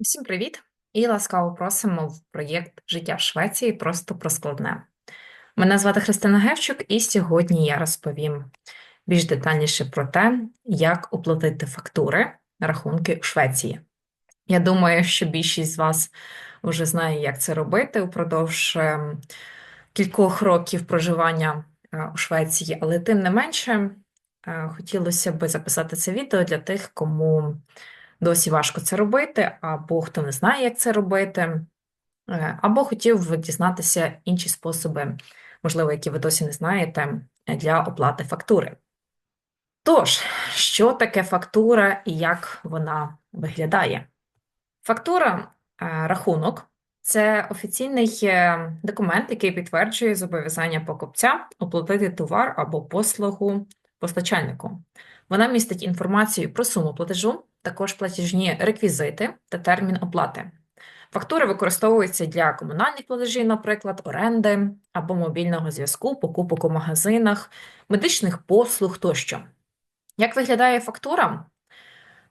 Всім привіт і ласкаво просимо в проєкт Життя в Швеції просто про складне. Мене звати Христина Гевчук, і сьогодні я розповім більш детальніше про те, як оплатити фактури на рахунки у Швеції. Я думаю, що більшість з вас вже знає, як це робити упродовж ем, кількох років проживання е, у Швеції, але тим не менше е, хотілося б записати це відео для тих, кому досі важко це робити, або хто не знає, як це робити, е, або хотів дізнатися інші способи, можливо, які ви досі не знаєте, для оплати фактури. Тож, що таке фактура і як вона виглядає? Фактура, е, рахунок це офіційний е, документ, який підтверджує зобов'язання покупця оплатити товар або послугу постачальнику. Вона містить інформацію про суму платежу, також платіжні реквізити та термін оплати. Фактури використовуються для комунальних платежів, наприклад, оренди або мобільного зв'язку, покупок у магазинах, медичних послуг тощо. Як виглядає фактура?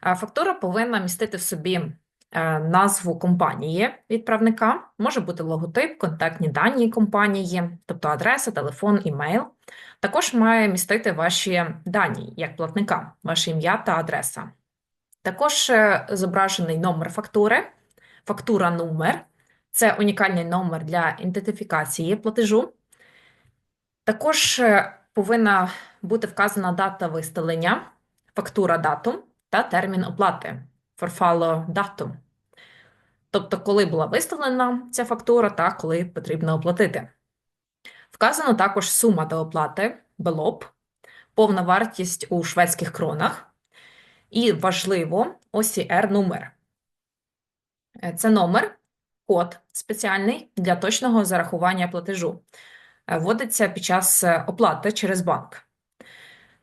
Е, Фактура повинна містити в собі е, назву компанії відправника, може бути логотип, контактні дані компанії, тобто адреса, телефон, імейл. Також має містити ваші дані як платника, ваше ім'я та адреса. Також е, зображений номер фактури, фактура номер це унікальний номер для ідентифікації платежу. Також е, повинна бути вказана дата виставлення, фактура датум та термін оплати форфало датум. Тобто, коли була виставлена ця фактура та коли потрібно оплатити. Вказано також сума до оплати, белоп, повна вартість у шведських кронах. І важливо OCR номер. Е, Це номер, код спеціальний для точного зарахування платежу. Е, Вводиться під час е, оплати через банк.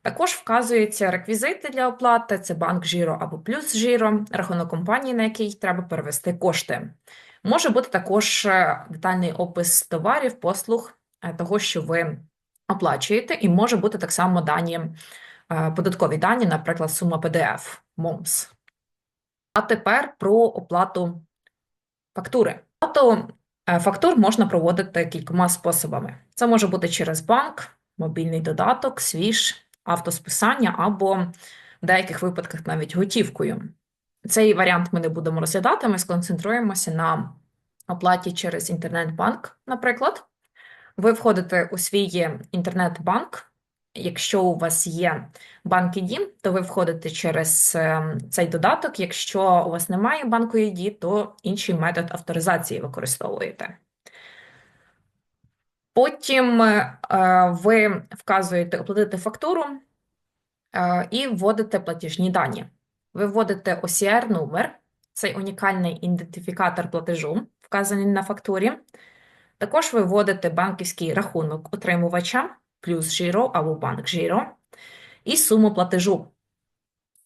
Також вказуються реквізити для оплати: це банк Жіро або плюс Жіро, рахунок компанії, на який треба перевести кошти. Може бути також детальний опис товарів, послуг, того, що ви оплачуєте, і може бути так само дані, податкові дані, наприклад, сума PDF, МОМС. А тепер про оплату фактури. Оплату е, фактур можна проводити кількома способами. Це може бути через банк, мобільний додаток, свіж, автосписання або в деяких випадках навіть готівкою. Цей варіант ми не будемо розглядати, ми сконцентруємося на оплаті через інтернет-банк, наприклад. Ви входите у свій інтернет-банк. Якщо у вас є банк ID, то ви входите через е, цей додаток. Якщо у вас немає банку ID, то інший метод авторизації використовуєте. Потім е, ви вказуєте оплатити фактуру е, і вводите платіжні дані. Ви вводите OCR номер, цей унікальний ідентифікатор платежу, вказаний на фактурі. Також ви вводите банківський рахунок отримувача, плюс Жіро або банк Жіро, і суму платежу,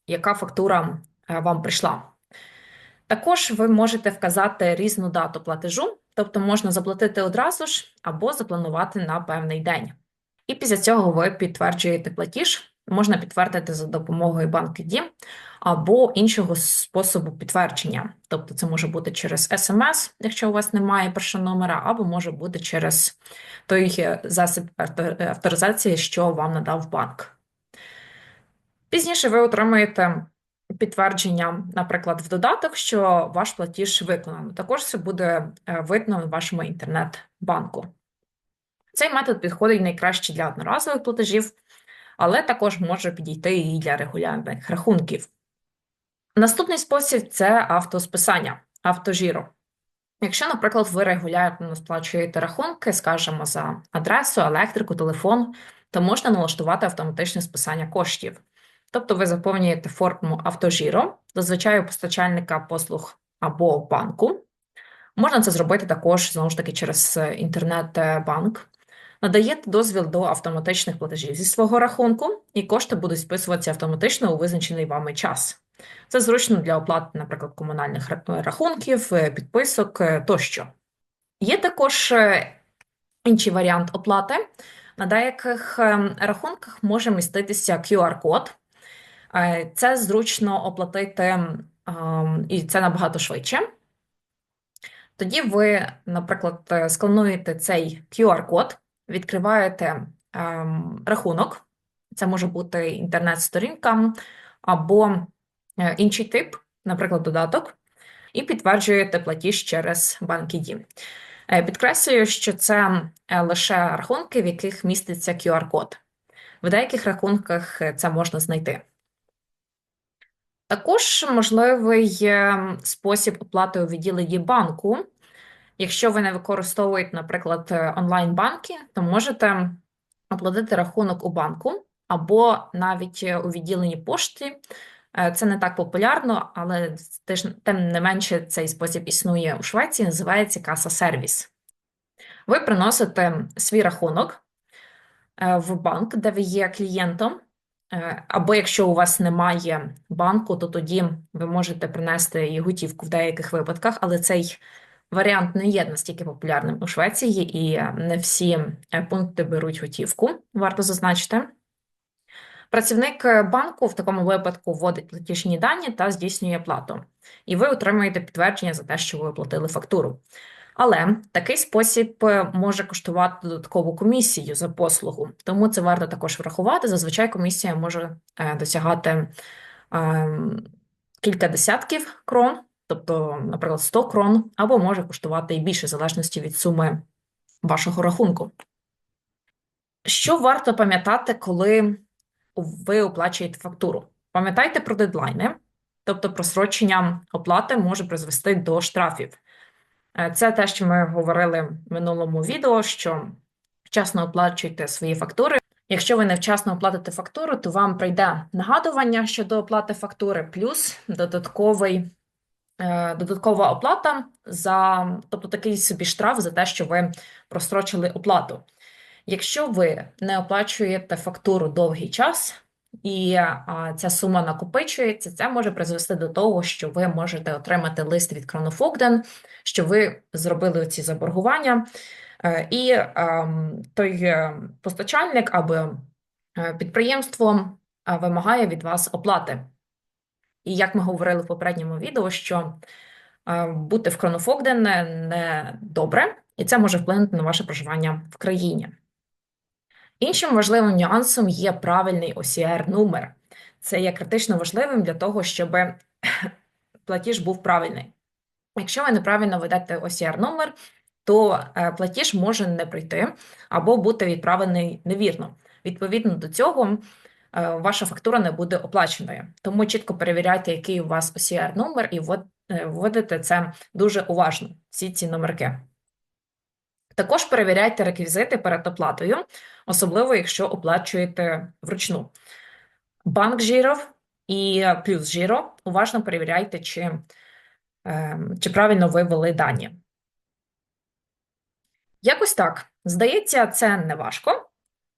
яка фактура е, вам прийшла. Також ви можете вказати різну дату платежу, тобто можна заплатити одразу ж або запланувати на певний день. І після цього ви підтверджуєте платіж, можна підтвердити за допомогою BankID або іншого способу підтвердження. Тобто це може бути через SMS, якщо у вас немає першого номера, або може бути через той е, засіб авторизації, що вам надав банк. Пізніше ви отримаєте підтвердження, наприклад, в додаток, що ваш платіж виконано. Також це буде е, видно в вашому інтернет-банку. Цей метод підходить найкраще для одноразових платежів, але також може підійти і для регулярних рахунків. Наступний спосіб це автосписання, автожіро. Якщо, наприклад, ви регулярно сплачуєте рахунки, скажімо, за адресу, електрику, телефон, то можна налаштувати автоматичне списання коштів. Тобто ви заповнюєте форму автожіро, зазвичай у постачальника послуг або банку. Можна це зробити також, знову ж таки, через інтернет-банк. Надаєте дозвіл до автоматичних платежів зі свого рахунку, і кошти будуть списуватися автоматично у визначений вами час. Це зручно для оплати, наприклад, комунальних рахунків, е, підписок е, тощо. Є також е, інший варіант оплати. На деяких рахунках може міститися QR-код. Це зручно оплатити і це набагато швидше. Тоді ви, наприклад, скануєте цей QR-код, відкриваєте ем, рахунок, це може бути інтернет-сторінка або е, інший тип, наприклад, додаток, і підтверджуєте платіж через BankID. Е, Підкреслюю, що це е, лише рахунки, в яких міститься QR-код. В деяких рахунках це можна знайти. Також можливий е, спосіб оплати у відділенні банку. Якщо ви не використовуєте, наприклад, е, онлайн-банки, то можете оплатити рахунок у банку або навіть е, у відділенні пошти. Е, Це не так популярно, але теж, тим не менше цей спосіб існує у Швеції, називається каса-сервіс. Ви приносите свій рахунок в банк, де ви є клієнтом, або якщо у вас немає банку, то тоді ви можете принести і готівку в деяких випадках, але цей варіант не є настільки популярним у Швеції, і не всі е, пункти беруть готівку, варто зазначити. Працівник е, банку в такому випадку вводить платіжні дані та здійснює плату, і ви отримуєте підтвердження за те, що ви оплатили фактуру. Але такий спосіб е, може коштувати додаткову комісію за послугу, тому це варто також врахувати. Зазвичай комісія може досягати ем, кілька десятків крон, тобто, наприклад, 100 крон, або може коштувати і більше, в залежності від суми вашого рахунку. Що варто пам'ятати, коли ви оплачуєте фактуру? Пам'ятайте про дедлайни, тобто просрочення оплати може призвести до штрафів. Е, Це те, що ми говорили в минулому відео, що вчасно оплачуйте свої фактури. Якщо ви невчасно оплатите фактуру, то вам прийде нагадування щодо оплати фактури, плюс додатковий, додаткова оплата за, тобто такий собі штраф за те, що ви прострочили оплату. Якщо ви не оплачуєте фактуру довгий час і а, ця сума накопичується, це може призвести до того, що ви можете отримати лист від Кронофогден, що ви зробили ці заборгування, е, і ем, той е, постачальник або е, підприємство е, вимагає від вас оплати. І як ми говорили в попередньому відео, що е, бути в Кронофогден не, добре, і це може вплинути на ваше проживання в країні. Іншим важливим нюансом є правильний OCR-номер. Це є критично важливим для того, щоб платіж був правильний. Якщо ви неправильно ведете OCR-номер, то е, платіж може не прийти або бути відправлений невірно. Відповідно до цього, ваша фактура не буде оплаченою. Тому чітко перевіряйте, який у вас OCR-номер, і е, вводите це дуже уважно, всі ці номерки. Також перевіряйте реквізити перед оплатою, особливо якщо оплачуєте вручну. Банк жиров і плюс жиро. Уважно перевіряйте, чи, е, чи правильно ви ввели дані. Якось так. Здається, це не важко.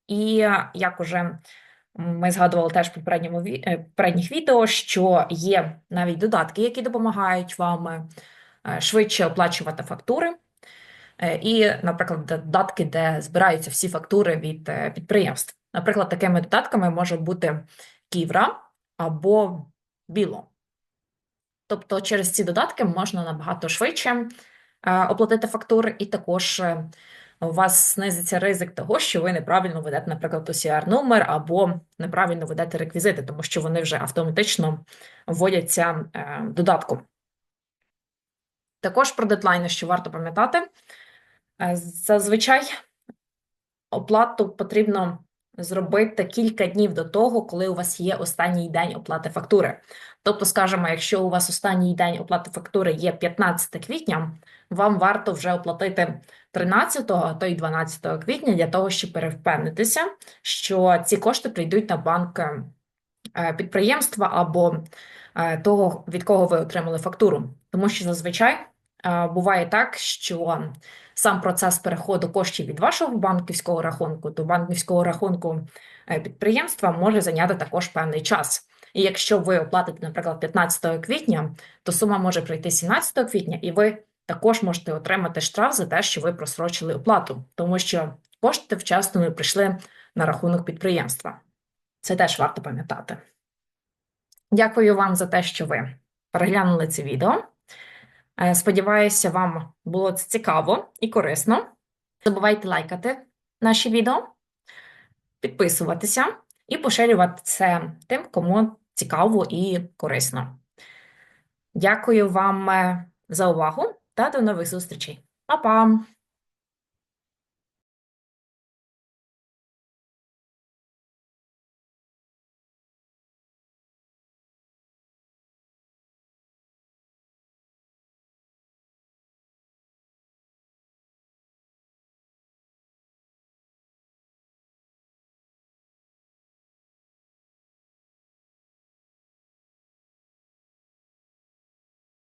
І е, як уже ми згадували теж в попередньому е, попередніх відео, що є навіть додатки, які допомагають вам е, швидше оплачувати фактури. Е, І, наприклад, додатки, де збираються всі фактури від підприємств. Наприклад, такими додатками може бути Ківра або Біло. Тобто через ці додатки можна набагато швидше оплатити фактури, і також у вас знизиться ризик того, що ви неправильно ведете, наприклад, OCR-номер або неправильно ведете реквізити, тому що вони вже автоматично вводяться е, додатком. Також про дедлайни, що варто пам'ятати. Е, Зазвичай оплату потрібно зробити кілька днів до того, коли у вас є останній день оплати фактури. Тобто, скажімо, якщо у вас останній день оплати фактури є 15 квітня, вам варто вже оплатити 13, а то й 12 квітня для того, щоб перевпевнитися, що ці кошти прийдуть на банк е, підприємства або е, того, від кого ви отримали фактуру. Тому що зазвичай буває так, що сам процес переходу коштів від вашого банківського рахунку до банківського рахунку е, підприємства може зайняти також певний час. І якщо ви оплатите, наприклад, 15 квітня, то сума може прийти 17 квітня, і ви також можете отримати штраф за те, що ви просрочили оплату, тому що кошти вчасно не прийшли на рахунок підприємства. Це теж варто пам'ятати. Дякую вам за те, що ви переглянули це відео. Е, Сподіваюся, вам було це цікаво і корисно. Забувайте лайкати наші відео, підписуватися і поширювати це тим, кому цікаво і корисно. Дякую вам е, за увагу та до нових зустрічей. Па-па!